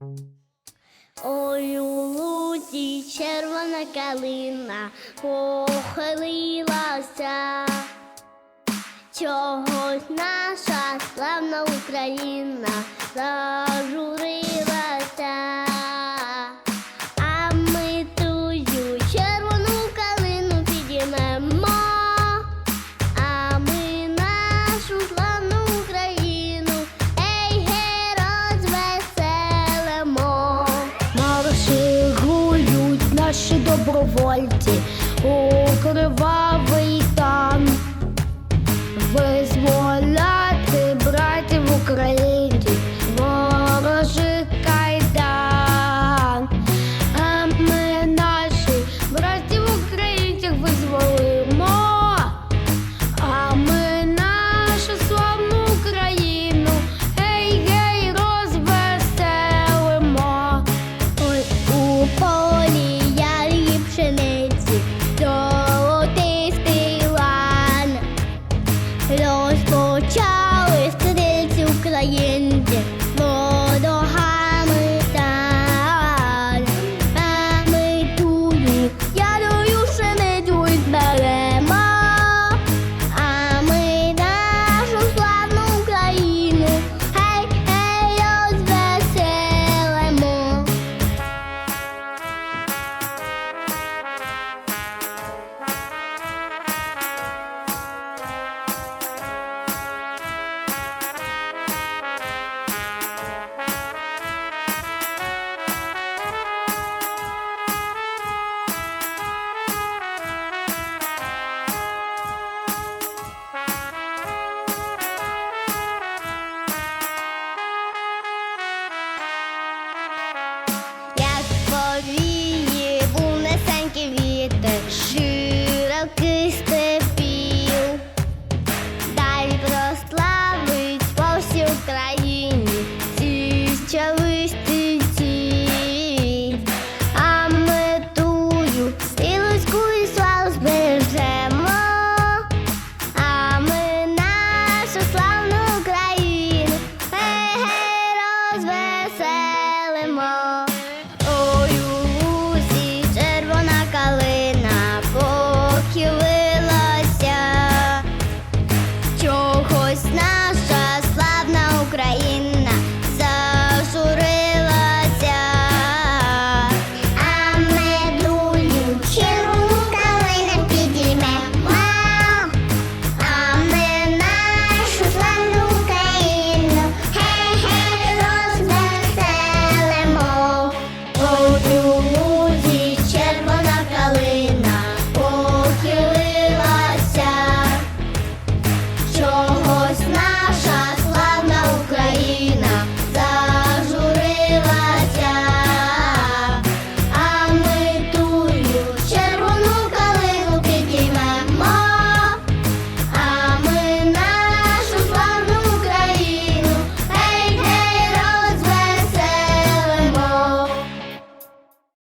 Ой у луці червона калина похилилася, чогось наша славна Україна. наші добровольці у кривавий.